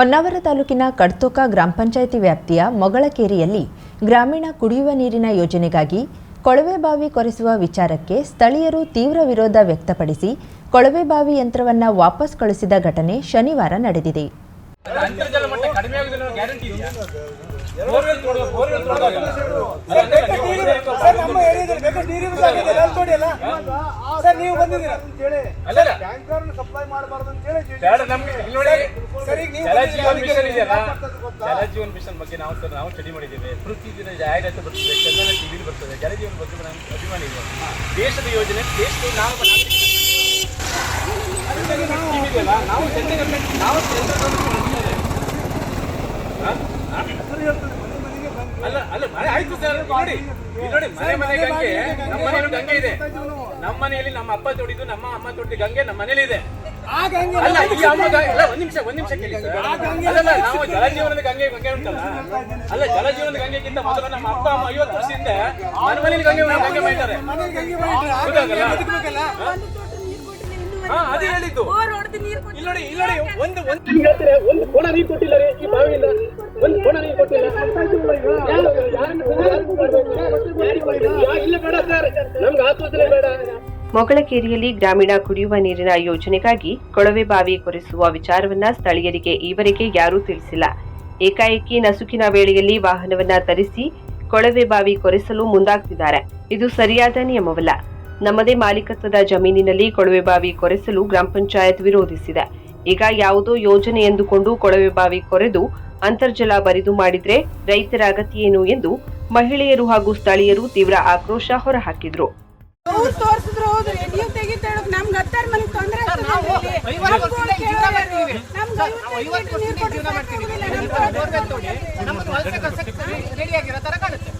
ಹೊನ್ನಾವರ ತಾಲೂಕಿನ ಕಡ್ತೋಕ ಗ್ರಾಮ ಪಂಚಾಯಿತಿ ವ್ಯಾಪ್ತಿಯ ಮೊಗಳಕೇರಿಯಲ್ಲಿ ಗ್ರಾಮೀಣ ಕುಡಿಯುವ ನೀರಿನ ಯೋಜನೆಗಾಗಿ ಕೊಳವೆ ಬಾವಿ ಕೊರೆಸುವ ವಿಚಾರಕ್ಕೆ ಸ್ಥಳೀಯರು ತೀವ್ರ ವಿರೋಧ ವ್ಯಕ್ತಪಡಿಸಿ ಕೊಳವೆ ಬಾವಿ ಯಂತ್ರವನ್ನು ವಾಪಸ್ ಕಳಿಸಿದ ಘಟನೆ ಶನಿವಾರ ನಡೆದಿದೆ. ಸರ್ ಸಪ್ಲೈ ಮಾಡಬಾರ್ದು ನೋಡಿ ನೀವು ಜಲ ಜೀವನ್ ಮಿಷನ್ ಬಗ್ಗೆ ನಾವು ಸರ್ ನಾವು ಸ್ಟಡಿ ಮಾಡಿದ್ದೇವೆ ಪ್ರತಿದಿನ ಜಾಹೀರಾತು ಬರ್ತದೆ ಚಂದನ ಟಿವಿಲಿ ಬರ್ತದೆ ಜಲಜೀವನ್ ಬಗ್ಗೆ ನಮ್ಗೆ ಅಭಿಮಾನಿ ದೇಶದ ಯೋಜನೆ ದೇಶದ ನಾವು ನಾವು ನಾವು ನಾವು? ಅಲ್ಲ ಅಲ್ಲ ಮನೆ ಆಯ್ತು ಸರ್. ನೋಡಿ ನೋಡಿ ಮನೆ ಮನೆ ಗಂಗೆ. ನಮ್ಮ ಮನೆಯಲ್ಲಿ ಗಂಗೆ ಇದೆ. ನಮ್ಮ ಮನೆಯಲ್ಲಿ ನಮ್ಮ ಅಪ್ಪ ತೊಡಿದ್ದು ನಮ್ಮ ಅಮ್ಮ ತೊಡಿದ ಗಂಗೆ ನಮ್ಮ ಮನೇಲಿ ಇದೆ. ಅಲ್ಲ ಈ ಅಮ್ಮ ಅಲ್ಲ ಒಂದ್ ನಿಮಿಷ ಒಂದ್ ನಿಮಿಷ ಕೇಳಿ ಅಲ್ಲ ನಾವು ಜಲಜೀವನದ ಗಂಗೆ ಗಂಗೆ ಉಂಟಲ್ಲ? ಅಲ್ಲ ಜಲಜೀವನದ ಗಂಗೆಗಿಂತ ಮೊದಲು ನಮ್ಮ ಅಪ್ಪ ಅಮ್ಮ ಐವತ್ತು ವರ್ಷದಿಂದ ಮನೆ ಮನೇಲಿ ಗಂಗೆ ಗಂಗೆ ಮಾಡ್ತಾರೆ ಅದೇ ಹೇಳಿದ್ದು. ಬೋರ್ ಹೊಡೆದು ನೀರು ಇಲ್ಲಿ ನೋಡಿ ಇಲ್ಲಿ ನೋಡಿ ಒಂದು ಒಂದು. ನಿಮ್ಗೆ ಹೇಳ್ತಾರೆ ಒಂದು ಕೋಣ ನೀರು ಕೊಟ್ಟಿಲ್ಲ ರೀ ಈ ಬಾವಿಯಿಂದ. ಒಂದು ಕೋಣ ನೀರು ಕೊಟ್ಟಿಲ್ಲ. ಯಾರು- ಯಾರನ್ನು- ಯಾರನ್ನು ಮಾಡ್ಬೇಕು? ಯಾರಿಗೆ ಯಾ- ಇಲ್ಲ ಬೇಡ ಸರ್ ನಮ್ಗೆ ಆತ್ಮಹತ್ಯೆ ಬೇಡ ಮೊಗಳಕೇರಿಯಲ್ಲಿ ಗ್ರಾಮೀಣ ಕುಡಿಯುವ ನೀರಿನ ಯೋಜನೆಗಾಗಿ ಕೊಳವೆ ಬಾವಿ ಕೊರೆಸುವ ವಿಚಾರವನ್ನ ಸ್ಥಳೀಯರಿಗೆ ಈವರೆಗೆ ಯಾರೂ ತಿಳಿಸಿಲ್ಲ. ಏಕಾಏಕಿ ನಸುಕಿನ ವೇಳೆಯಲ್ಲಿ ವಾಹನವನ್ನ ತರಿಸಿ ಕೊಳವೆ ಬಾವಿ ಕೊರೆಸಲು ಮುಂದಾಗ್ತಿದ್ದಾರೆ. ಇದು ಸರಿಯಾದ ನಿಯಮವಲ್ಲ. ನಮ್ಮದೇ ಮಾಲೀಕತ್ವದ ಜಮೀನಿನಲ್ಲಿ ಕೊಳವೆ ಬಾವಿ ಕೊರೆಸಲು ಗ್ರಾಮ ಪಂಚಾಯತ್ ವಿರೋಧಿಸಿದೆ. ಈಗ ಯಾವುದೋ ಯೋಜನೆ ಎಂದುಕೊಂಡು ಕೊಳವೆ ಬಾವಿ ಕೊರೆದು ಅಂತರ್ಜಲ ಬರಿದು ಮಾಡಿದ್ರೆ ರೈತರ ಅಗತ್ಯ ಏನು ಎಂದು ಮಹಿಳೆಯರು ಹಾಗೂ ಸ್ಥಳೀಯರು ತೀವ್ರ ಆಕ್ರೋಶ ಹೊರಹಾಕಿದ್ರು. ನಮ್ಗೆ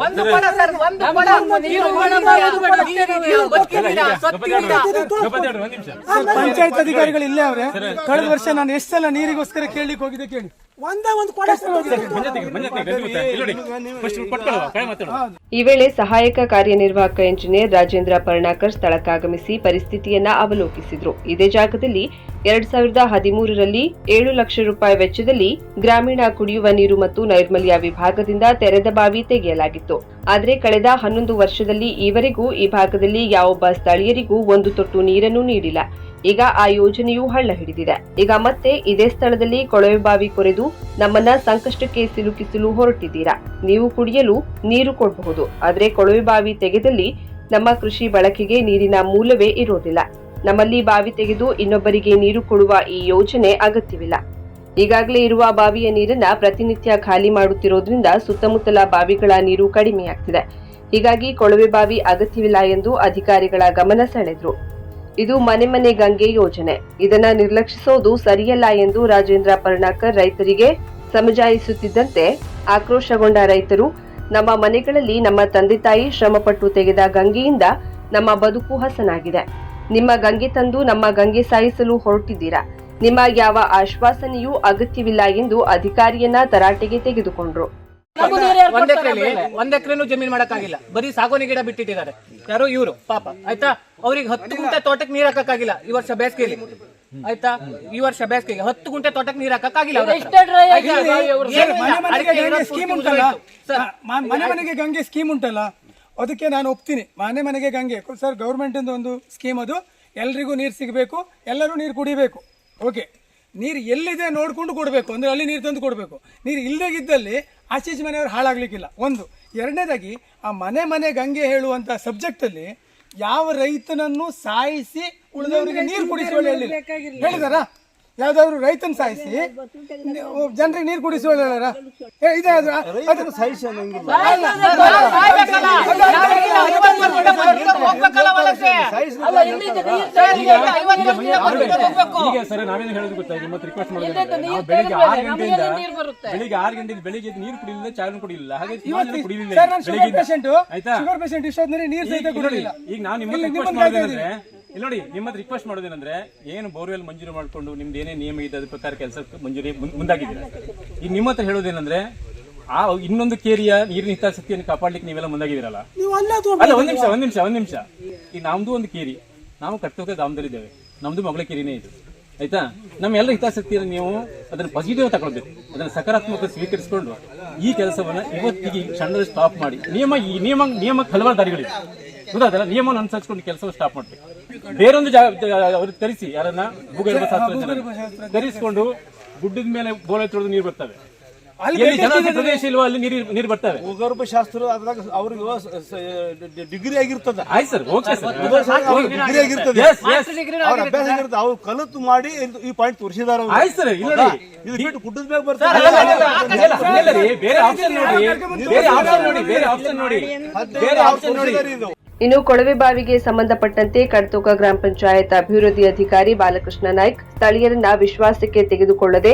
ಒಂದು ಕೊಡ ಸರ್ ಒಂದು ಕೊಡ ಪಂಚಾಯತ್ ಅಧಿಕಾರಿಗಳು ಇಲ್ಲೇ ಅವ್ರೆ ಕಳೆದ ವರ್ಷ ನಾನು ಎಷ್ಟು ಸಲ ನೀರಿಗೋಸ್ಕರ ಕೇಳಲಿಕ್ಕೆ ಹೋಗಿದ್ದೆ ಕೇಳಿ. ಒಂದೇ ಒಂದು ಈ ವೇಳೆ ಸಹಾಯಕ ಕಾರ್ಯನಿರ್ವಾಹಕ ಇಂಜಿನಿಯರ್ ರಾಜೇಂದ್ರ ಪರ್ಣಾಕರ್ ಸ್ಥಳಕ್ಕಾಗಮಿಸಿ ಪರಿಸ್ಥಿತಿಯನ್ನ ಅವಲೋಕಿಸಿದ್ರು. ಇದೇ ಜಾಗದಲ್ಲಿ ಎರಡ್ ಸಾವಿರದ ಹದಿಮೂರರಲ್ಲಿ ಏಳು ಲಕ್ಷ ರೂಪಾಯಿ ವೆಚ್ಚದಲ್ಲಿ ಗ್ರಾಮೀಣ ಕುಡಿಯುವ ನೀರು ಮತ್ತು ನೈರ್ಮಲ್ಯ ವಿಭಾಗದಿಂದ ತೆರೆದ ಬಾವಿ ತೆಗೆಯಲಾಗಿತ್ತು. ಆದರೆ ಕಳೆದ ಹನ್ನೊಂದು ವರ್ಷದಲ್ಲಿ ಈವರೆಗೂ ಈ ಭಾಗದಲ್ಲಿ ಯಾವೊಬ್ಬ ಸ್ಥಳೀಯರಿಗೂ ಒಂದು ತೊಟ್ಟು ನೀರನ್ನು ನೀಡಿಲ್ಲ. ಈಗ ಆ ಯೋಜನೆಯು ಹಳ್ಳ ಹಿಡಿದಿದೆ. ಈಗ ಮತ್ತೆ ಇದೇ ಸ್ಥಳದಲ್ಲಿ ಕೊಳವೆ ಬಾವಿ ಕೊರೆದು ನಮ್ಮನ್ನ ಸಂಕಷ್ಟಕ್ಕೆ ಸಿಲುಕಿಸಲು ಹೊರಟಿದ್ದೀರಾ? ನೀವು ಕುಡಿಯಲು ನೀರು ಕೊಡಬಹುದು, ಆದರೆ ಕೊಳವೆ ಬಾವಿ ತೆಗೆದಲ್ಲಿ ನಮ್ಮ ಕೃಷಿ ಬಳಕೆಗೆ ನೀರಿನ ಮೂಲವೇ ಇರೋದಿಲ್ಲ. ನಮ್ಮಲ್ಲಿ ಬಾವಿ ತೆಗೆದು ಇನ್ನೊಬ್ಬರಿಗೆ ನೀರು ಕೊಡುವ ಈ ಯೋಜನೆ ಅಗತ್ಯವಿಲ್ಲ. ಈಗಾಗಲೇ ಇರುವ ಬಾವಿಯ ನೀರನ್ನ ಪ್ರತಿನಿತ್ಯ ಖಾಲಿ ಮಾಡುತ್ತಿರೋದ್ರಿಂದ ಸುತ್ತಮುತ್ತಲ ಬಾವಿಗಳ ನೀರು ಕಡಿಮೆಯಾಗ್ತಿದೆ. ಹೀಗಾಗಿ ಕೊಳವೆ ಬಾವಿ ಅಗತ್ಯವಿಲ್ಲ ಎಂದು ಅಧಿಕಾರಿಗಳ ಗಮನ ಸೆಳೆದ್ರು. ಇದು ಮನೆ ಮನೆ ಗಂಗೆ ಯೋಜನೆ. ಇದನ್ನ ನಿರ್ಲಕ್ಷಿಸೋದು ಸರಿಯಲ್ಲ ಎಂದು ರಾಜೇಂದ್ರ ಪರ್ಣಾಕರ್ ರೈತರಿಗೆ ಸಮಜಾಯಿಸುತ್ತಿದ್ದಂತೆ ಆಕ್ರೋಶಗೊಂಡ ರೈತರು ನಮ್ಮ ಮನೆಗಳಲ್ಲಿ ನಮ್ಮ ತಂದೆ ತಾಯಿ ಶ್ರಮಪಟ್ಟು ತೆಗೆದ ಗಂಗೆಯಿಂದ ನಮ್ಮ ಬದುಕು ಹಸನಾಗಿದೆ. ನಿಮ್ಮ ಗಂಗೆ ತಂದು ನಮ್ಮ ಗಂಗೆ ಸಾಯಿಸಲು ಹೊರಟಿದ್ದೀರಾ? ನಿಮ್ಮ ಯಾವ ಆಶ್ವಾಸನೆಯೂ ಅಗತ್ಯವಿಲ್ಲ ಎಂದು ಅಧಿಕಾರಿಯನ್ನ ತರಾಟೆಗೆ ತೆಗೆದುಕೊಂಡ್ರು. ಒಂದ್ ಎಕರೆ ಎಕರೆನು ಜಮೀನ್ ಮಾಡಕ್ಕಾಗಿಲ್ಲ. ಬರೀ ಸಾಗೋನಿ ಗಿಡ ಬಿಟ್ಟಿಟ್ಟಿದ್ದಾರೆ. ಯಾರು ಇವರು ಪಾಪ. ಆಯ್ತಾ? ಅವ್ರಿಗೆ ಹತ್ತು ಗುಂಟೆ ತೋಟಕ್ಕೆ ನೀರ್ ಹಾಕಕ್ಕಾಗಿಲ್ಲ. ಈ ವರ್ಷ ಬೇಸಿಗೆಯಲ್ಲಿ. ಆಯ್ತಾ? ಈ ವರ್ಷ ಬೇಸಿಗೆಗೆ ಹತ್ತು ಗುಂಟೆ ತೋಟಕ್ಕೆ ನೀರ್ ಹಾಕಕ್ಕಾಗಿಲ್ಲ ಅವ್ರ? ಏನಿಲ್ಲ. ಮನೆ ಮನೆಗೆ ಗಂಗೆ ಇರೋದು ಸ್ಕೀಮ್ ಉಂಟಲ್ಲ? ಸರ್, ಮ- ಮನೆ ಮನೆಗೆ ಗಂಗೆ ಸ್ಕೀಮ್ ಉಂಟಲ್ಲ? ಅದಕ್ಕೆ ನಾನು ಒಪ್ತೀನಿ. ಮನೆ ಮನೆಗೆ ಗಂಗೆ. ಸರ್ ಗೌರ್ಮೆಂಟ್ ಒಂದು ಸ್ಕೀಮ್ ಅದು. ಎಲ್ರಿಗೂ ನೀರು ಸಿಗಬೇಕು. ಎಲ್ಲರೂ ನೀರು ಕುಡಿಬೇಕು. ಓಕೆ. ನೀರು ಎಲ್ಲಿದೆ ನೋಡ್ಕೊಂಡು ಕೊಡಬೇಕು. ಅಂದ್ರೆ ಅಲ್ಲಿ ನೀರು ತಂದು ಕೊಡಬೇಕು. ನೀರು ಇಲ್ಲದೆ ಇದ್ದಲ್ಲಿ ಆಚೀಚೆ ಮನೆಯವರು ಹಾಳಾಗ್ಲಿಕ್ಕಿಲ್ಲ. ಒಂದು. ಎರಡನೇದಾಗಿ ಆ ಮನೆ ಮನೆ ಗಂಗೆ ಹೇಳುವಂತ ಸಬ್ಜೆಕ್ಟ್ ಅಲ್ಲಿ ಯಾವ ರೈತನನ್ನು ಸಾಯಿಸಿ ಉಳಿದವರಿಗೆ ನೀರು ಕುಡಿಸುವ ಹೇಳಿದಾರ ಹೇಳಿದಾರಾ? ಯಾವ್ದಾದ್ರು ರೈತನ ಸಾಯಿಸಿ ಜನರಿಗೆ ನೀರು ಅಲ್ಲ, ಈಗ ಸರ್ ನಾವೇನು ಹೇಳೋದು ಗೊತ್ತಾ ರಿಕ್ವೆಸ್ಟ್ ನಾವು ಬೆಳಿಗ್ಗೆ ಆರು ಗಂಟೆಯಿಂದ ಬೆಳಿಗ್ಗೆ ಆರು ಗಂಟೆಯಿಂದ ಬೆಳಿಗ್ಗೆ ಎದ್ದು ನೀರು ಕುಡಿಲಿಲ್ಲ ಚಾಲನ್ ಕುಡಿಲಿಲ್ಲ ಹಾಗೆ ಕುಡಿಲಿಲ್ಲ ಶುಗರ್ ಪೇಷಂಟ್ ಆಯ್ತಾ ಶುಗರ್ ಪೇಷಂಟ್ ಇಷ್ಟೊಂದ್ರೆ ನೀರು ಸಹಿತ ಈಗ ನೋಡಿ, ಕುಡಿಲಿಲ್ಲ ಈಗ ನಾವು ನಿಮ್ಮ ಇಲ್ಲಿ ರಿಕ್ವೆಸ್ಟ್ ನಿಮ್ಮನ್ನ ಮಾಡೋದೇನಂದ್ರೆ ಇಲ್ಲಿ ನೋಡಿ ನಿಮ್ಮ ರಿಕ್ವೆಸ್ಟ್ ಮಾಡೋದೇನಂದ್ರೆ ಏನು ಬೋರ್ವೆಲ್ ಮಂಜೂರು ಮಾಡ್ಕೊಂಡು ನಿಮ್ದು ಏನೇ ನಿಯಮ ಇದೆ ಅದ್ರ ಪ್ರಕಾರ ಕೆಲಸಕ್ಕೆ ಮಂಜೂರಿ ಮುಂದಾಗಿದ್ದೀರಾ? ಈಗ ನಿಮ್ಮ ಹತ್ರ ಹೇಳೋದೇನಂದ್ರೆ ಆ ಇನ್ನೊಂದು ಕೇರಿಯ ನೀರಿನ ಹಿತಾಸಕ್ತಿಯನ್ನು ಕಾಪಾಡ್ಲಿಕ್ಕೆ ನೀವೆಲ್ಲ ಮುಂದಾಗಿದ್ದೀರಲ್ಲ? ಅಲ್ಲ ಒಂದ್ ನಿಮಿಷ ಒಂದ್ ನಿಮಿಷ ಒಂದ್ ನಿಮಿಷ. ಈಗ ನಮ್ದು ಒಂದು ಕೇರಿ ನಾವು ಕರ್ತವ್ಯ ಗ್ರಾಮದಲ್ಲಿದ್ದೇವೆ ನಮ್ದು ಮಗಳ ಕೇರಿನೇ ಇದು. ಆಯ್ತಾ? ನಮ್ಮೆಲ್ಲ ಹಿತಾಸಕ್ತಿಯನ್ನು ನೀವು ಅದನ್ನ ಪಾಸಿಟಿವ್ ತಗೊಳ್ಬೇಕು. ಅದನ್ನ ಸಕಾರಾತ್ಮಕ ಸ್ವೀಕರಿಸಿಕೊಂಡು ಈ ಕೆಲಸವನ್ನ ಇವತ್ತಿಗೆ ಕ್ಷಣದಲ್ಲಿ ಸ್ಟಾಪ್ ಮಾಡಿ. ನಿಯಮ ಈ ನಿಯಮ ನಿಯಮಕ್ಕೆ ಹಲವಾರು ದಾರಿಗಳಿವೆ. ಗೊತ್ತಾದಲ್ಲ ನಿಯಮವನ್ನು ಅನುಸರಿಸಿಕೊಂಡು ಕೆಲಸವನ್ನು ಸ್ಟಾಪ್ ಮಾಡಿ ಬೇರೊಂದು ಜಾಗ ಅವ್ರಿಗೆ ತರಿಸಿ ಯಾರನ್ನ ಭೂಗರ್ಭ ಶಾಸ್ತ್ರ ತರಿಸಿಕೊಂಡು ಗುಡ್ಡದ ಮೇಲೆ ಬೋಲೆ ತೊಳೆದು ನೀರು ಬರ್ತವೆ ಪ್ರದೇಶ ಇಲ್ವಾ ಅಲ್ಲಿ ನೀರು ನೀರು ಬರ್ತವೆ ಭೂಗರ್ಭ ಶಾಸ್ತ್ರ ಅದ್ರಾಗ ಅವ್ರಿಗೆ ಡಿಗ್ರಿ ಆಗಿರ್ತದ ಆಯ್ತು ಸರ್ ಓಕೆ ಸರ್ ಡಿಗ್ರಿ ಆಗಿರ್ತದೆ. ಅವ್ರ ಅಭ್ಯಾಸ ಆಗಿರ್ತದೆ ಅವ್ರು ಕಲಿತು ಮಾಡಿ ಈ ಪಾಯಿಂಟ್ ತೋರಿಸಿದಾರ ಆಯ್ತು ಸರ್ ಇಲ್ಲ ಇದು ಬಿಟ್ಟು ಗುಡ್ಡದ ಮ್ಯಾಗ ಅಲ್ಲ, ಬರ್ತಾರೆ ಬೇರೆ ಆಪ್ಷನ್ ನೋಡಿ ಬೇರೆ ಆಪ್ಷನ್ ನೋಡಿ ಬೇರೆ ಆಪ್ಷನ್ ನೋಡಿ ಬೇರೆ ಆಪ್ಷನ್ ನೋಡಿ ಇದು ಇನ್ನು ಕೊಳವೆ ಬಾವಿಗೆ ಸಂಬಂಧಪಟ್ಟಂತೆ ಕಡ್ತೋಕ ಗ್ರಾಮ ಪಂಚಾಯತ್ ಅಭಿವೃದ್ಧಿ ಅಧಿಕಾರಿ ಬಾಲಕೃಷ್ಣ ನಾಯ್ಕ್ ಸ್ಥಳೀಯರನ್ನ ವಿಶ್ವಾಸಕ್ಕೆ ತೆಗೆದುಕೊಳ್ಳದೆ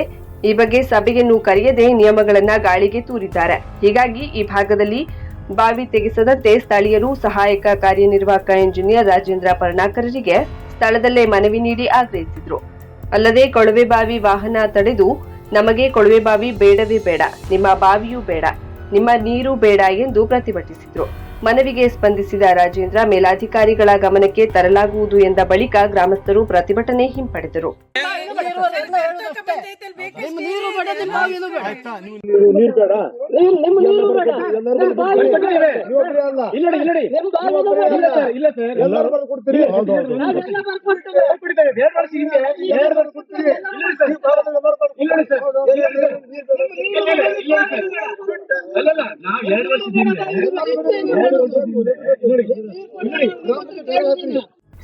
ಈ ಬಗ್ಗೆ ಸಭೆಯನ್ನು ಕರೆಯದೆ ನಿಯಮಗಳನ್ನ ಗಾಳಿಗೆ ತೂರಿದ್ದಾರೆ. ಹೀಗಾಗಿ ಈ ಭಾಗದಲ್ಲಿ ಬಾವಿ ತೆಗೆಸದಂತೆ ಸ್ಥಳೀಯರು ಸಹಾಯಕ ಕಾರ್ಯನಿರ್ವಾಹಕ ಇಂಜಿನಿಯರ್ ರಾಜೇಂದ್ರ ಪರ್ಣಾಕರರಿಗೆ ಸ್ಥಳದಲ್ಲೇ ಮನವಿ ನೀಡಿ ಆಗ್ರಹಿಸಿದ್ರು. ಅಲ್ಲದೆ ಕೊಳವೆ ಬಾವಿ ವಾಹನ ತಡೆದು ನಮಗೆ ಕೊಳವೆ ಬಾವಿ ಬೇಡವೇ ಬೇಡ, ನಿಮ್ಮ ಬಾವಿಯೂ ಬೇಡ ನಿಮ್ಮ ನೀರು ಬೇಡ ಎಂದು ಪ್ರತಿಭಟಿಸಿದರು. ಮನವಿಗೆ ಸ್ಪಂದಿಸಿದ ರಾಜೇಂದ್ರ ಮೇಲಾಧಿಕಾರಿಗಳ ಗಮನಕ್ಕೆ ತರಲಾಗುವುದು ಎಂದ ಬಳಿಕ ಗ್ರಾಮಸ್ಥರು ಪ್ರತಿಭಟನೆ ಹಿಂಪಡೆದರು.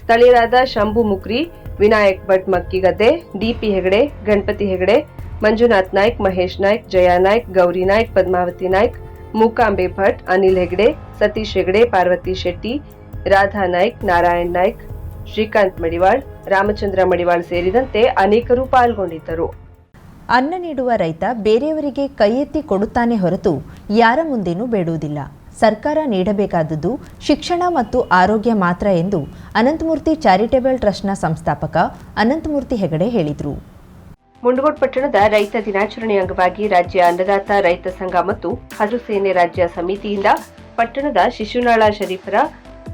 ಸ್ಥಳೀಯರಾದ ಶಂಭು ಮುಕ್ರಿ ವಿನಾಯಕ್ ಭಟ್ ಮಕ್ಕಿಗದ್ದೆ ಡಿಪಿ ಹೆಗಡೆ ಗಣಪತಿ ಹೆಗಡೆ ಮಂಜುನಾಥ್ ನಾಯ್ಕ್ ಮಹೇಶ್ ನಾಯ್ಕ್ ಜಯಾ ನಾಯ್ಕ್ ಗೌರಿ ನಾಯ್ಕ್ ಪದ್ಮಾವತಿ ನಾಯ್ಕ್ ಮೂಕಾಂಬೆ ಭಟ್ ಅನಿಲ್ ಹೆಗಡೆ ಸತೀಶ್ ಹೆಗಡೆ ಪಾರ್ವತಿ ಶೆಟ್ಟಿ ರಾಧಾ ನಾಯ್ಕ್ ನಾರಾಯಣ್ ನಾಯ್ಕ್ ಶ್ರೀಕಾಂತ್ ಮಡಿವಾಳ್ ರಾಮಚಂದ್ರ ಮಡಿವಾಳ್ ಸೇರಿದಂತೆ ಅನೇಕರು ಪಾಲ್ಗೊಂಡಿದ್ದರು ಅನ್ನ ನೀಡುವ ರೈತ ಬೇರೆಯವರಿಗೆ ಕೈ ಎತ್ತಿ ಕೊಡುತ್ತಾನೆ ಹೊರತು ಯಾರ ಮುಂದೇನೂ ಬೇಡುವುದಿಲ್ಲ. ಸರ್ಕಾರ ನೀಡಬೇಕಾದದ್ದು ಶಿಕ್ಷಣ ಮತ್ತು ಆರೋಗ್ಯ ಮಾತ್ರ ಎಂದು ಅನಂತಮೂರ್ತಿ ಚಾರಿಟೇಬಲ್ ಟ್ರಸ್ಟ್ನ ಸಂಸ್ಥಾಪಕ ಅನಂತಮೂರ್ತಿ ಹೆಗಡೆ ಹೇಳಿದರು. ಮುಂಡಗೋಡ್ ಪಟ್ಟಣದ ರೈತ ದಿನಾಚರಣೆ ಅಂಗವಾಗಿ ರಾಜ್ಯ ಅನ್ನದಾತ ರೈತ ಸಂಘ ಮತ್ತು ಹಸಿರು ಸೇನೆ ರಾಜ್ಯ ಸಮಿತಿಯಿಂದ ಪಟ್ಟಣದ ಶಿಶುನಾಳ ಶರೀಫರ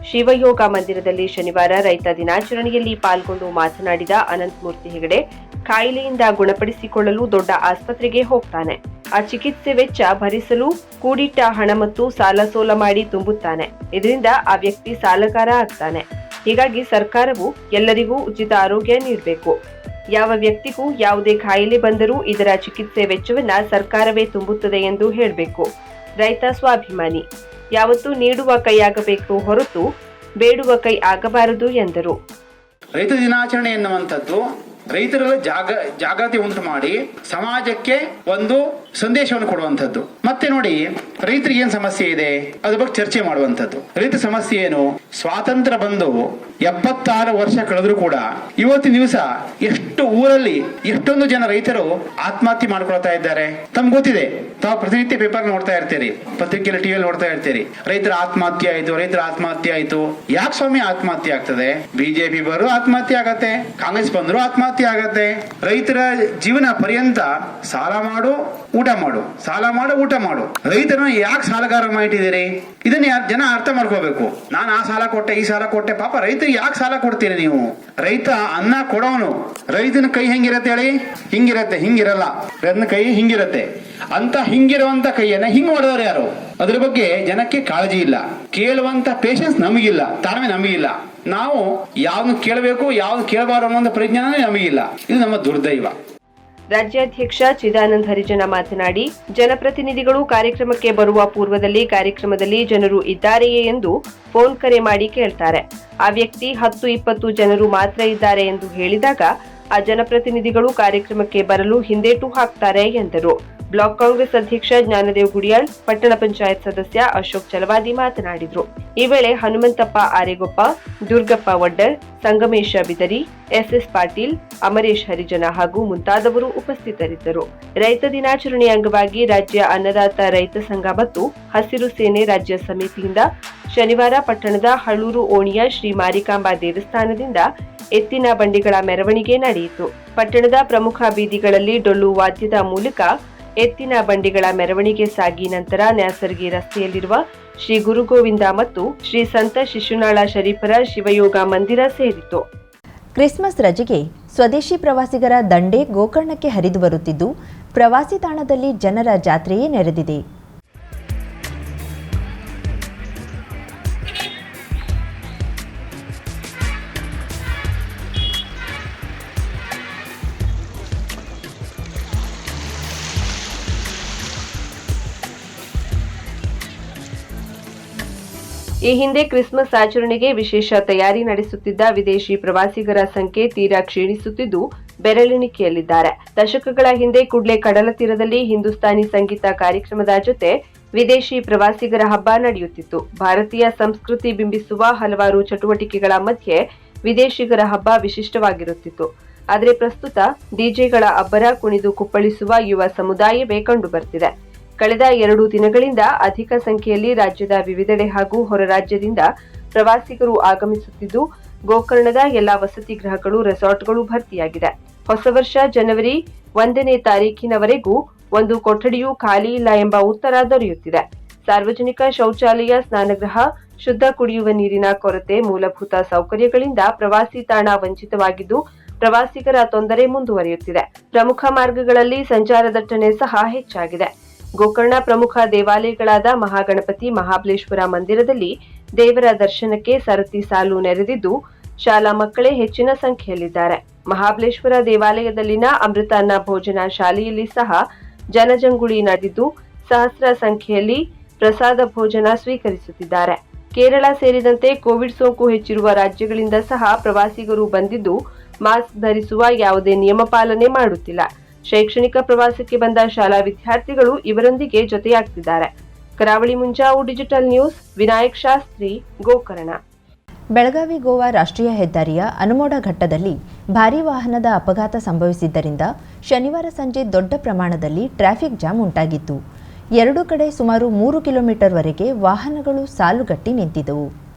ಶಿವಯೋಗ ಮಂದಿರದಲ್ಲಿ ಶನಿವಾರ ರೈತ ದಿನಾಚರಣೆಯಲ್ಲಿ ಪಾಲ್ಗೊಂಡು ಮಾತನಾಡಿದ ಅನಂತಮೂರ್ತಿ ಹೆಗಡೆ, ಕಾಯಿಲೆಯಿಂದ ಗುಣಪಡಿಸಿಕೊಳ್ಳಲು ದೊಡ್ಡ ಆಸ್ಪತ್ರೆಗೆ ಹೋಗ್ತಾನೆ. ಆ ಚಿಕಿತ್ಸೆ ವೆಚ್ಚ ಭರಿಸಲು ಕೂಡಿಟ್ಟ ಹಣ ಮತ್ತು ಸಾಲ ಸೋಲ ಮಾಡಿ ತುಂಬುತ್ತಾನೆ. ಇದರಿಂದ ಆ ವ್ಯಕ್ತಿ ಸಾಲಗಾರ ಆಗ್ತಾನೆ. ಹೀಗಾಗಿ ಸರ್ಕಾರವು ಎಲ್ಲರಿಗೂ ಉಚಿತ ಆರೋಗ್ಯ ನೀಡಬೇಕು. ಯಾವ ವ್ಯಕ್ತಿಗೂ ಯಾವುದೇ ಕಾಯಿಲೆ ಬಂದರೂ ಇದರ ಚಿಕಿತ್ಸೆ ವೆಚ್ಚವನ್ನ ಸರ್ಕಾರವೇ ತುಂಬುತ್ತದೆ ಎಂದು ಹೇಳಬೇಕು. ರೈತ ಸ್ವಾಭಿಮಾನಿ ಯಾವತ್ತೂ ನೀಡುವ ಕೈಯಾಗಬೇಕು ಹೊರತು ಬೇಡುವ ಕೈ ಆಗಬಾರದು ಎಂದರು. ರೈತ ದಿನಾಚರಣೆ ಎನ್ನುವಂಥದ್ದು ರೈತರಲ್ಲಿ ಜಾಗ ಜಾಗೃತಿ ಉಂಟು ಮಾಡಿ ಸಮಾಜಕ್ಕೆ ಒಂದು ಸಂದೇಶವನ್ನು ಕೊಡುವಂಥದ್ದು. ಮತ್ತೆ ನೋಡಿ, ರೈತರಿಗೆ ಏನ್ ಸಮಸ್ಯೆ ಇದೆ? ಅದ್ರ ಬಗ್ಗೆ ಚರ್ಚೆ ಮಾಡುವಂಥದ್ದು. ರೈತ ಸಮಸ್ಯೆ ಏನು? ಸ್ವಾತಂತ್ರ್ಯ ಬಂದು ಎಪ್ಪತ್ತಾರು ವರ್ಷ ಕಳೆದ್ರು ಕೂಡ ಇವತ್ತಿನ ದಿವಸ ಎಷ್ಟು ಊರಲ್ಲಿ ಎಷ್ಟೊಂದು ಜನ ರೈತರು ಆತ್ಮಹತ್ಯೆ ಮಾಡ್ಕೊಳ್ತಾ ಇದ್ದಾರೆ? ತಮ್ಗೆ ಗೊತ್ತಿದೆ. ತಾವು ಪ್ರತಿನಿತ್ಯ ಪೇಪರ್ ನೋಡ್ತಾ ಇರ್ತೀರಿ. ಪತ್ರಿಕೆಯಲ್ಲಿ ಟಿವಿಯಲ್ಲಿ ನೋಡ್ತಾ ಇರ್ತೀರಿ. ರೈತರ ಆತ್ಮಹತ್ಯೆ ಆಯ್ತು, ರೈತರ ಆತ್ಮಹತ್ಯೆ ಆಯ್ತು. ಯಾಕೆ ಸ್ವಾಮಿ ಆತ್ಮಹತ್ಯೆ ಆಗ್ತದೆ? ಬಿಜೆಪಿ ಬರು ಆತ್ಮಹತ್ಯೆ ಆಗತ್ತೆ, ಕಾಂಗ್ರೆಸ್ ಬಂದ್ರು ಆತ್ಮಹತ್ಯೆ ಆಗತ್ತೆ. ರೈತರ ಜೀವನ ಪರ್ಯಂತ ಸಾಲ ಮಾಡು ಮಾಡು, ಸಾಲ ಮಾಡು, ಊಟ ಮಾಡು. ರೈತನ ಯಾಕೆ ಸಾಲಗಾರ ಮಾಡಿಟ್ಟಿದ್ದೀರಿ? ಇದನ್ನ ಜನ ಅರ್ಥ ಮಾಡ್ಕೋಬೇಕು. ನಾನು ಆ ಸಾಲ ಕೊಟ್ಟೆ, ಈ ಸಾಲ ಕೊಟ್ಟೆ. ಪಾಪ ರೈತರಿಗೆ ಯಾಕೆ ಸಾಲ ಕೊಡ್ತೀರಿ ನೀವು? ರೈತ ಅನ್ನ ಕೊಡೋನು. ರೈತನ ಕೈ ಹೆಂಗಿರತ್ತೆ ಹೇಳಿ? ಹಿಂಗಿರತ್ತೆ, ಹಿಂಗಿರಲ್ಲ. ರೈತನ ಕೈ ಹಿಂಗಿರತ್ತೆ. ಅಂತ ಹಿಂಗಿರುವಂತ ಕೈಯನ್ನ ಹಿಂಗ್ ಮಾಡಿದವರು ಯಾರು? ಅದ್ರ ಬಗ್ಗೆ ಜನಕ್ಕೆ ಕಾಳಜಿ ಇಲ್ಲ. ಕೇಳುವಂತ ಪೇಶನ್ಸ್ ನಮಗಿಲ್ಲ. ತಾಳ್ಮೆ ನಮಗಿಲ್ಲ. ನಾವು ಯಾವ್ದು ಕೇಳಬೇಕು ಯಾವ್ದು ಕೇಳಬಾರ್ದು ಅನ್ನೋ ಪ್ರಜ್ಞಾನೇ ನಮಗಿಲ್ಲ. ಇದು ನಮ್ಮ ದುರ್ದೈವ. ರಾಜ್ಯಾಧ್ಯಕ್ಷ ಚಿದಾನಂದ ಹರಿಜನ ಮಾತನಾಡಿ, ಜನಪ್ರತಿನಿಧಿಗಳು ಕಾರ್ಯಕ್ರಮಕ್ಕೆ ಬರುವ ಪೂರ್ವದಲ್ಲಿ ಕಾರ್ಯಕ್ರಮದಲ್ಲಿ ಜನರು ಇದ್ದಾರೆಯೇ ಎಂದು ಫೋನ್ ಕರೆ ಮಾಡಿ ಕೇಳ್ತಾರೆ. ಆ ವ್ಯಕ್ತಿ ಹತ್ತು ಇಪ್ಪತ್ತು ಜನರು ಮಾತ್ರ ಇದ್ದಾರೆ ಎಂದು ಹೇಳಿದಾಗ, ಆ ಜನಪ್ರತಿನಿಧಿಗಳು ಕಾರ್ಯಕ್ರಮಕ್ಕೆ ಬರಲು ಹಿಂದೇಟು ಹಾಕ್ತಾರೆ ಎಂದರು. ಬ್ಲಾಕ್ ಕಾಂಗ್ರೆಸ್ ಅಧ್ಯಕ್ಷ ಜ್ಞಾನದೇವ್ ಗುಡಿಯಾಳ್, ಪಟ್ಟಣ ಪಂಚಾಯತ್ ಸದಸ್ಯ ಅಶೋಕ್ ಚಲವಾದಿ ಮಾತನಾಡಿದರು. ಈ ವೇಳೆ ಹನುಮಂತಪ್ಪ ಆರೇಗೊಪ್ಪ, ದುರ್ಗಪ್ಪ ವಡ್ಡರ್, ಸಂಗಮೇಶ ಬಿದರಿ, ಎಸ್ಎಸ್ ಪಾಟೀಲ್, ಅಮರೇಶ್ ಹರಿಜನ ಹಾಗೂ ಮುಂತಾದವರು ಉಪಸ್ಥಿತರಿದ್ದರು. ರೈತ ದಿನಾಚರಣೆಯ ಅಂಗವಾಗಿ ರಾಜ್ಯ ಅನ್ನದಾತ ರೈತ ಸಂಘ ಮತ್ತು ಹಸಿರು ಸೇನೆ ರಾಜ್ಯ ಸಮಿತಿಯಿಂದ ಶನಿವಾರ ಪಟ್ಟಣದ ಹಳೂರು ಓಣಿಯ ಶ್ರೀ ಮಾರಿಕಾಂಬಾ ದೇವಸ್ಥಾನದಿಂದ ಎತ್ತಿನ ಬಂಡಿಗಳ ಮೆರವಣಿಗೆ ನಡೆಯಿತು. ಪಟ್ಟಣದ ಪ್ರಮುಖ ಬೀದಿಗಳಲ್ಲಿ ಡೊಳ್ಳು ವಾದ್ಯದ ಮೂಲಕ ಎತ್ತಿನ ಬಂಡಿಗಳ ಮೆರವಣಿಗೆ ಸಾಗಿ ನಂತರ ನ್ಯಾಸರ್ಗಿ ರಸ್ತೆಯಲ್ಲಿರುವ ಶ್ರೀ ಗುರುಗೋವಿಂದ ಮತ್ತು ಶ್ರೀ ಸಂತ ಶಿಶುನಾಳ ಶರೀಫರ ಶಿವಯೋಗ ಮಂದಿರ ಸೇರಿತು. ಕ್ರಿಸ್ಮಸ್ ರಜೆಗೆ ಸ್ವದೇಶಿ ಪ್ರವಾಸಿಗರ ದಂಡೆ ಗೋಕರ್ಣಕ್ಕೆ ಹರಿದು ಬರುತ್ತಿದ್ದು, ಪ್ರವಾಸಿ ತಾಣದಲ್ಲಿ ಜನರ ಜಾತ್ರೆಯೇ ನೆರೆದಿದೆ. ಈ ಹಿಂದೆ ಕ್ರಿಸ್ಮಸ್ ಆಚರಣೆಗೆ ವಿಶೇಷ ತಯಾರಿ ನಡೆಸುತ್ತಿದ್ದ ವಿದೇಶಿ ಪ್ರವಾಸಿಗರ ಸಂಖ್ಯೆ ತೀರಾ ಕ್ಷೀಣಿಸುತ್ತಿದ್ದು ಬೆರಳೆಣಿಕೆಯಲ್ಲಿದ್ದಾರೆ. ದಶಕಗಳ ಹಿಂದೆ ಕುಡ್ಲೆ ಕಡಲ ತೀರದಲ್ಲಿ ಹಿಂದೂಸ್ತಾನಿ ಸಂಗೀತ ಕಾರ್ಯಕ್ರಮದ ಜೊತೆ ವಿದೇಶಿ ಪ್ರವಾಸಿಗರ ಹಬ್ಬ ನಡೆಯುತ್ತಿತ್ತು. ಭಾರತೀಯ ಸಂಸ್ಕೃತಿ ಬಿಂಬಿಸುವ ಹಲವಾರು ಚಟುವಟಿಕೆಗಳ ಮಧ್ಯೆ ವಿದೇಶಿಗರ ಹಬ್ಬ ವಿಶಿಷ್ಟವಾಗಿರುತ್ತಿತ್ತು. ಆದರೆ ಪ್ರಸ್ತುತ ಡಿಜೆಗಳ ಅಬ್ಬರ ಕುಣಿದು ಕುಪ್ಪಳಿಸುವ ಯುವ ಸಮುದಾಯವೇ ಕಂಡುಬರ್ತಿದೆ. ಕಳೆದ ಎರಡು ದಿನಗಳಿಂದ ಅಧಿಕ ಸಂಖ್ಯೆಯಲ್ಲಿ ರಾಜ್ಯದ ವಿವಿಧೆಡೆ ಹಾಗೂ ಹೊರ ರಾಜ್ಯದಿಂದ ಪ್ರವಾಸಿಗರು ಆಗಮಿಸುತ್ತಿದ್ದು, ಗೋಕರ್ಣದ ಎಲ್ಲಾ ವಸತಿ ಗೃಹಗಳು, ರೆಸಾರ್ಟ್ಗಳು ಭರ್ತಿಯಾಗಿದೆ. ಹೊಸ ವರ್ಷ ಜನವರಿ ಒಂದನೇ ತಾರೀಕಿನವರೆಗೂ ಒಂದು ಕೊಠಡಿಯೂ ಖಾಲಿ ಇಲ್ಲ ಎಂಬ ಉತ್ತರ ದೊರೆಯುತ್ತಿದೆ. ಸಾರ್ವಜನಿಕ ಶೌಚಾಲಯ, ಸ್ನಾನಗೃಹ, ಶುದ್ಧ ಕುಡಿಯುವ ನೀರಿನ ಕೊರತೆ, ಮೂಲಭೂತ ಸೌಕರ್ಯಗಳಿಂದ ಪ್ರವಾಸಿ ತಾಣ ವಂಚಿತವಾಗಿದ್ದು, ಪ್ರವಾಸಿಗರ ತೊಂದರೆ ಮುಂದುವರಿಯುತ್ತಿದೆ. ಪ್ರಮುಖ ಮಾರ್ಗಗಳಲ್ಲಿ ಸಂಚಾರ ದಟ್ಟಣೆ ಸಹ ಹೆಚ್ಚಾಗಿದೆ. ಗೋಕರ್ಣ ಪ್ರಮುಖ ದೇವಾಲಯಗಳಾದ ಮಹಾಗಣಪತಿ ಮಹಾಬಲೇಶ್ವರ ಮಂದಿರದಲ್ಲಿ ದೇವರ ದರ್ಶನಕ್ಕೆ ಸರತಿ ಸಾಲು ನೆರೆದಿದ್ದು, ಶಾಲಾ ಮಕ್ಕಳೇ ಹೆಚ್ಚಿನ ಸಂಖ್ಯೆಯಲ್ಲಿದ್ದಾರೆ. ಮಹಾಬಲೇಶ್ವರ ದೇವಾಲಯದಲ್ಲಿನ ಅಮೃತಾನ್ನ ಭೋಜನ ಶಾಲೆಯಲ್ಲಿ ಸಹ ಜನಜಂಗುಳಿ ನಡೆದಿದ್ದು, ಸಹಸ್ರ ಸಂಖ್ಯೆಯಲ್ಲಿ ಪ್ರಸಾದ ಭೋಜನ ಸ್ವೀಕರಿಸುತ್ತಿದ್ದಾರೆ. ಕೇರಳ ಸೇರಿದಂತೆ ಕೋವಿಡ್ ಸೋಂಕು ಹೆಚ್ಚಿರುವ ರಾಜ್ಯಗಳಿಂದ ಸಹ ಪ್ರವಾಸಿಗರು ಬಂದಿದ್ದು, ಮಾಸ್ಕ್ ಧರಿಸುವ ಯಾವುದೇ ನಿಯಮ ಪಾಲನೆ ಮಾಡುತ್ತಿಲ್ಲ. ಶೈಕ್ಷಣಿಕ ಪ್ರವಾಸಕ್ಕೆ ಬಂದ ಶಾಲಾ ವಿದ್ಯಾರ್ಥಿಗಳು ಇವರೊಂದಿಗೆ ಜೊತೆಯಾಗ್ತಿದ್ದಾರೆ. Karavali Munjavu digital news, Vinayak Shastri, Gokarna. Belagavi Goa ರಾಷ್ಟ್ರೀಯ ಹೆದ್ದಾರಿಯ ಅನುಮೋಡ ಘಟ್ಟದಲ್ಲಿ ಭಾರೀ ವಾಹನದ ಅಪಘಾತ ಸಂಭವಿಸಿದ್ದರಿಂದ ಶನಿವಾರ ಸಂಜೆ ದೊಡ್ಡ ಪ್ರಮಾಣದಲ್ಲಿ ಟ್ರಾಫಿಕ್ ಜಾಮ್ ಉಂಟಾಗಿತ್ತು. ಎರಡು ಕಡೆ ಸುಮಾರು ಮೂರು ಕಿಲೋಮೀಟರ್ವರೆಗೆ ವಾಹನಗಳು ಸಾಲುಗಟ್ಟಿ ನಿಂತಿದ್ದವು.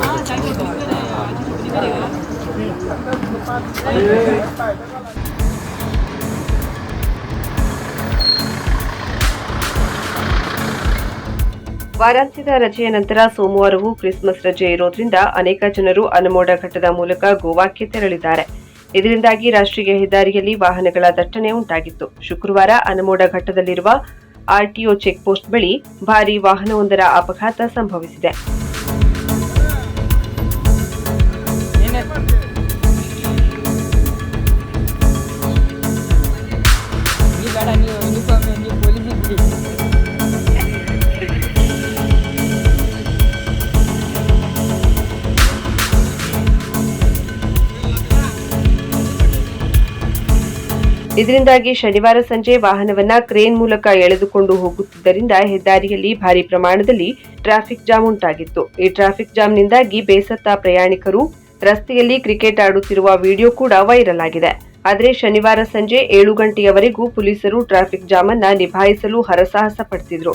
啊，加油！加油！加油！加油！加油！加油！加油！ವಾರಾಂತ್ಯದ ರಜೆಯ ನಂತರ ಸೋಮವಾರವೂ ಕ್ರಿಸ್ಮಸ್ ರಜೆ ಇರೋದ್ರಿಂದ ಅನೇಕ ಜನರು ಅನಮೋಡ ಘಟ್ಟದ ಮೂಲಕ ಗೋವಾಕ್ಕೆ ತೆರಳಿದ್ದಾರೆ. ಇದರಿಂದಾಗಿ ರಾಷ್ಟ್ರೀಯ ಹೆದ್ದಾರಿಯಲ್ಲಿ ವಾಹನಗಳ ದಟ್ಟಣೆ ಉಂಟಾಗಿತ್ತು. ಶುಕ್ರವಾರ ಅನಮೋಡ ಘಟ್ಟದಲ್ಲಿರುವ ಆರ್ಟಿಒ ಚೆಕ್ಪೋಸ್ಟ್ ಬಳಿ ಭಾರೀ ವಾಹನವೊಂದರ ಅಪಘಾತ ಸಂಭವಿಸಿದೆ. ಇದರಿಂದಾಗಿ ಶನಿವಾರ ಸಂಜೆ ವಾಹನವನ್ನ ಕ್ರೇನ್ ಮೂಲಕ ಎಳೆದುಕೊಂಡು ಹೋಗುತ್ತಿದ್ದರಿಂದ ಹೆದ್ದಾರಿಯಲ್ಲಿ ಭಾರಿ ಪ್ರಮಾಣದಲ್ಲಿ ಟ್ರಾಫಿಕ್ ಜಾಮ್ ಉಂಟಾಗಿತ್ತು. ಈ ಟ್ರಾಫಿಕ್ ಜಾಮ್ನಿಂದಾಗಿ ಬೇಸತ್ತ ಪ್ರಯಾಣಿಕರು, ರಸ್ತೆಯಲ್ಲಿ ಕ್ರಿಕೆಟ್ ಆಡುತ್ತಿರುವ ವಿಡಿಯೋ ಕೂಡ ವೈರಲ್ ಆಗಿದೆ. ಆದರೆ ಶನಿವಾರ ಸಂಜೆ ಏಳು ಗಂಟೆಯವರೆಗೂ ಪೊಲೀಸರು ಟ್ರಾಫಿಕ್ ಜಾಮ್ ಅನ್ನ ನಿಭಾಯಿಸಲು ಹರಸಾಹಸ ಪಡ್ತಿದ್ರು.